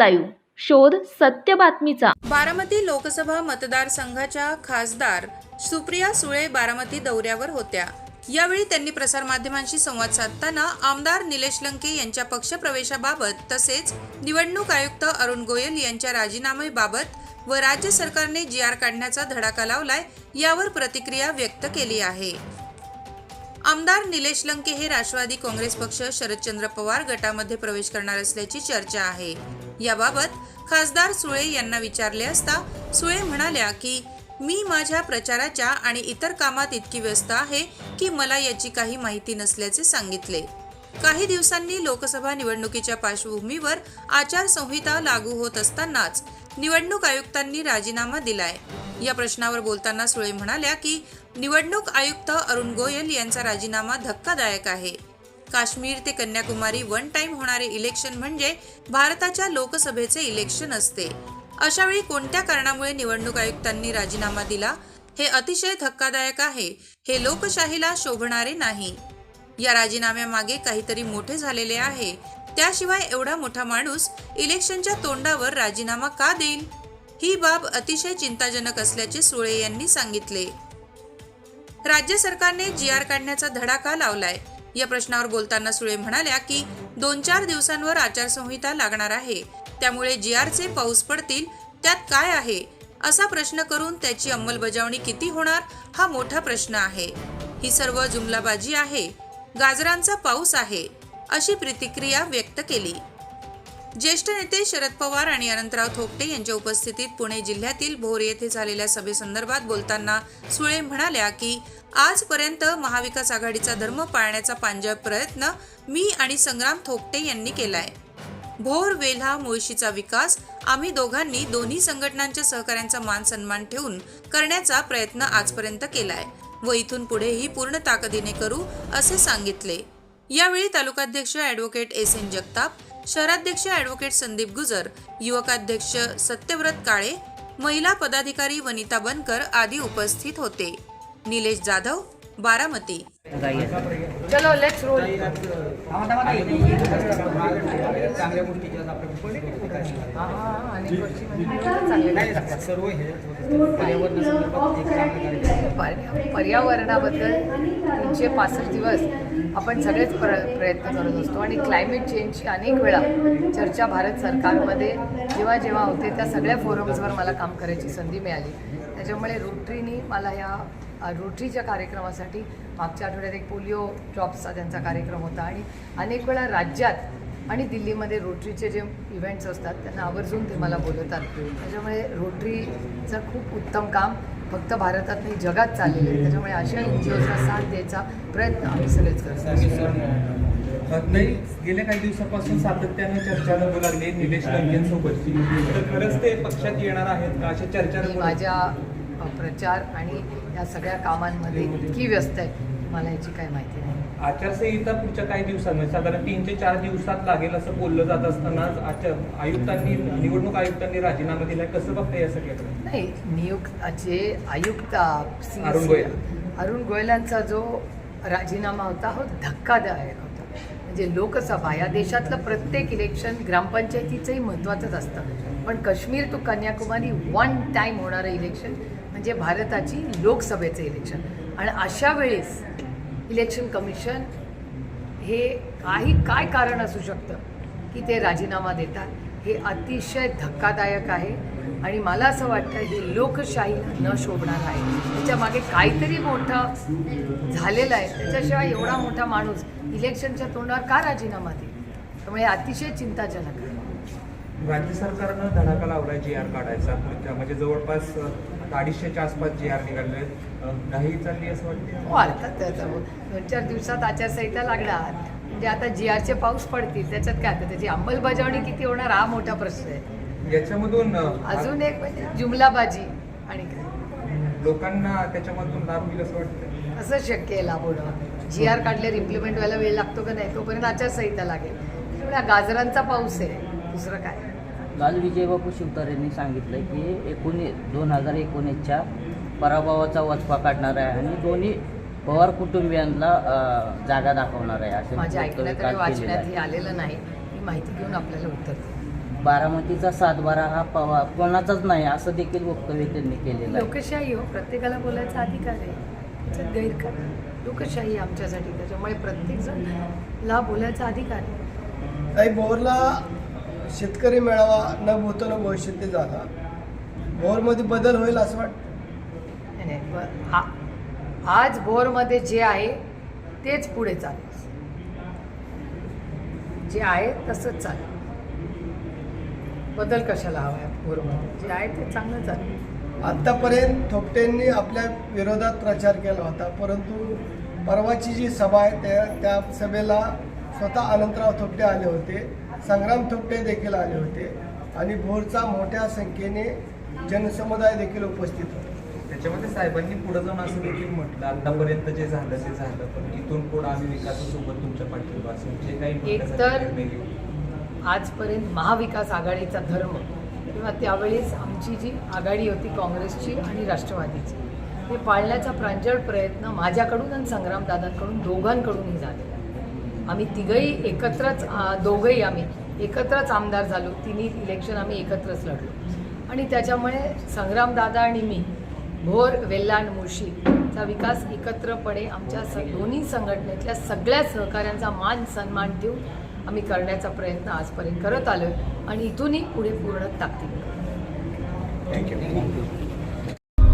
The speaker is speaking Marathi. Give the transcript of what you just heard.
लाईव्ह. शोध सत्य बातमीचा. बारामती लोकसभा मतदारसंघाच्या खासदार सुप्रिया सुळे बारामती दौऱ्यावर होत्या. यावेळी त्यांनी प्रसारमाध्यमांशी संवाद साधताना आमदार निलेश लंके यांच्या पक्षप्रवेशाबाबत तसेच निवडणूक आयुक्त अरुण गोयल यांच्या राजीनाम्याबाबत व राज्य सरकारने जी आर काढण्याचा धडाका लावलाय यावर प्रतिक्रिया व्यक्त केली आहे. आमदार निलेश लंके हे राष्ट्रवादी काँग्रेस पक्ष शरदचंद्र पवार गटामध्ये प्रवेश करणार असल्याची चर्चा आहे. याबाबत खासदार सुळे यांना विचारले असता सुळे म्हणाल्या की मी माझ्या प्रचाराच्या आणि इतर कामात इतकी व्यस्त आहे की मला याची काही माहिती नसल्याचे सांगितले. काही दिवसांनी लोकसभा निवडणुकीच्या पार्श्वभूमीवर आचारसंहिता लागू होत असतानाच निवडणूक आयुक्तांनी राजीनामा दिलाय. या प्रश्नावर बोलताना सुळे म्हणाल्या की निवडणूक आयुक्त अरुण गोयल यांचा राजीनामा धक्कादायक आहे. काश्मीर ते कन्याकुमारी वन टाइम होणारे इलेक्शन म्हणजे भारताच्या लोकसभेचे इलेक्शन असते. अशावेळी कोणत्या कारणामुळे निवडणूक आयुक्तांनी राजीनामा दिला? हे अतिशय धक्कादायक आहे. हे लोकशाहीला शोभणारे नाही. या राजीनाम्यामागे काहीतरी मोठे झालेले आहे. त्याशिवाय एवढा मोठा माणूस इलेक्शनच्या तोंडावर राजीनामा का देईल? ही बाब अतिशय चिंताजनक असल्याचे सुळे यांनी सांगितले. राज्य सरकारने जी आर काढण्याचा धडा का लावलाय? या प्रश्नावर बोलताना सुळे म्हणाल्या की दोन चार दिवसांवर आचारसंहिता लागणार आहे. त्यामुळे जी आरचे पाऊस पडतील त्यात काय आहे? असा प्रश्न करून त्याची अंमलबजावणी किती होणार? हा मोठा प्रश्न आहे. ही सर्व जुमलाबाजी आहे. गाजरांचा पाऊस आहे अशी प्रतिक्रिया व्यक्त केली. ज्येष्ठ नेते शरद पवार आणि अनंतराव थोपटे यांच्या उपस्थितीत पुणे जिल्ह्यातील भोर येथे झालेल्या सभेसंदर्भात बोलताना सुळे म्हणाल्या की आजपर्यंत महाविकास आघाडीचा धर्म पाळण्याचा पांजळ प्रयत्न मी आणि संग्राम थोपटे यांनी केलाय. भोर वेल्हा मुळशीचा विकास आम्ही दोघांनी दोन्ही संघटनांच्या सहकाऱ्यांचा मान सन्मान ठेवून करण्याचा प्रयत्न आजपर्यंत केलाय. व इथून पुढेही पूर्ण ताकदीने करू असे सांगितले. यावेळी तालुकाध्यक्ष ॲडव्होकेट एस एन जगताप शहराध्यक्ष ॲडव्होकेट संदीप गुजर युवकाध्यक्ष सत्यव्रत काळे महिला पदाधिकारी वनिता बनकर आदी उपस्थित होते. निलेश जाधव बारामती. चलो लेट्स रोल चांगल्या गोष्टी पर्यावरणाबद्दल तीनशे पासष्ट दिवस आपण सगळेच प्र प्रयत्न करत असतो आणि क्लायमेट चेंजची अनेक वेळा चर्चा भारत सरकारमध्ये जेव्हा जेव्हा होते त्या सगळ्या फोरम्सवर मला काम करायची संधी मिळाली. त्याच्यामुळे रोटरीनी मला या रोटरीच्या कार्यक्रमासाठी मागच्या आठवड्यात एक पोलिओ ड्रॉप्सचा त्यांचा कार्यक्रम होता. आणि अनेक वेळा राज्यात आणि दिल्लीमध्ये रोटरीचे जे इव्हेंट्स असतात त्यांना आवर्जून ते मला बोलवतात. त्याच्यामुळे रोटरीचं खूप उत्तम काम फक्त भारतात नाही जगात चाललेलं आहे. त्याच्यामुळे अशा एन जी ओजला साथ द्यायचा प्रयत्न आम्ही सगळेच करतो नाही गेल्या काही दिवसापासून सातत्याने चर्चा रंगू लागली. निलेश लंकेंसोबतची तर खरंच ते पक्षात येणार आहेत का? अशा चर्चा माझ्या प्रचार आणि या सगळ्या कामांमध्ये इतकी व्यस्त आहे मला याची काही माहिती नाही. आचारसंहिता पुढच्या काही दिवसांमध्ये साधारण तीन ते चार दिवसात लागेल असं बोललं जात असतानाच आचार आयुक्तांनी निवडणूक आयुक्तांनी राजीनामा दिलाय. कसं बघता या सगळ्याकडे? नाही नियुक्त जे आयुक्त अरुण गोयल. अरुण गोयलांचा जो राजीनामा होता हो धक्कादायक होता. म्हणजे लोकसभा या देशातलं प्रत्येक इलेक्शन ग्रामपंचायतीचंही महत्त्वाचंच असतं. पण Kashmir to Kanyakumari one time होणारं इलेक्शन म्हणजे भारताची लोकसभेचं इलेक्शन आणि अशा वेळेस इलेक्शन कमिशन हे काही काय कारण असू शकतं की ते राजीनामा देतात हे अतिशय धक्कादायक आहे. आणि मला असं वाटतं हे लोकशाही न शोभणार आहे. त्याच्यामागे काहीतरी मोठं झालेलं आहे. त्याच्याशिवाय एवढा मोठा माणूस इलेक्शनच्या तोंडावर का राजीनामा देईल? त्यामुळे अतिशय चिंताजनक आहे. राज्य सरकारनं धडाका लावलाय जी आर काढायचा. म्हणजे जवळपास अडीचशेच्या आसपास जी आर निघाले घाई चालली असं वाटतं हो अर्थात त्याचा दोन चार दिवसात आचारसंहिता लागणार. म्हणजे आता जी आरचे पाऊस पडतील त्याच्यात काय आता त्याची अंमलबजावणी किती होणार हा मोठा प्रश्न आहे. याच्यामधून अजून एक म्हणजे जुमलाबाजी आणि काय. लोकांना त्याच्यामधून लाभ होईल असं वाटतं असं शक्य आहे लाभ होणं. जी आर काढल्यावर इम्प्लिमेंट व्हायला वेळ लागतो का नाही तोपर्यंत आचारसंहिता लागेल. गाजरांचा पाऊस आहे दुसरं काय? काल विजयबापू शिवतारेंनी सांगितलं की एकोणीस दोन हजार एकोणीसच्या पराभवाचा वचपा काढणार आहे आणि दोन्ही पवार कुटुंबियांना जागा दाखवणार आहे असे माझ्या ऐकण्यात वाचण्यात आहे. हे आलेलं नाही. ही माहिती घेऊन आपल्याला उत्तर बारामतीचा सातबारा हा पवा कोणाचाच नाही असं देखील वक्तव्य त्यांनी केलेलं आहे. लोकशाही हो प्रत्येकाला बोलायचा अधिकार आहे. त्याच्यात गैर काय लोकशाही आहे आमच्यासाठी त्याच्यामुळे प्रत्येकजण ला बोलायचा अधिकार आहे. भोरला शेतकरी मेळावा न भूतो न भविष्यती झाला. भोरमध्ये बदल होईल असं वाटतं? नाही, नाही ब- आ- आज बोरमध्ये जे आहे तेच पुढे चालेल. जे आहे तसंच चालेल. बदल कशाला हवा आहे बोरमध्ये जे आहे ते चांगलं चालेल. आत्तापर्यंत थोपटेंनी आपल्या विरोधात प्रचार केला होता परंतु परवाची जी सभा आहे त्या त्या सभेला स्वतः अनंतराव थोपटे आले होते. संग्राम थोपटे देखील आले होते आणि भोरचा मोठ्या संख्येने जनसमुदाय देखील उपस्थित होता. त्याच्यामध्ये साहेबांनी पुढे जाऊन असं देखील म्हटलं आतापर्यंत जे झालं ते झालं पण इथून पुढे आम्ही विकासासोबत तुमच्या पाठिंबा असेल जे काही एक तर- निर्णय घेऊ. आजपर्यंत महाविकास आघाडीचा धर्म किंवा त्यावेळेस आमची जी आघाडी होती काँग्रेसची आणि राष्ट्रवादीची ते पाळण्याचा प्रांजळ प्रयत्न माझ्याकडून आणि संग्रामदादांकडून दोघांकडूनही आहे आम्ही तिघही एकत्रच दोघंही आम्ही एकत्रच आमदार झालो. तिन्ही इलेक्शन आम्ही एकत्रच लढलो. आणि त्याच्यामुळे संग्रामदादा आणि मी भोर वेल्लाण मुळशीचा विकास एकत्रपणे आमच्या स दोन्ही संघटनेतल्या सगळ्या सहकाऱ्यांचा मान सन्मान ठेवून आम्ही करण्याचा प्रयत्न आजपर्यंत करत आलो आहे आणि इथूनही पुढे पूर्ण ताकदीने.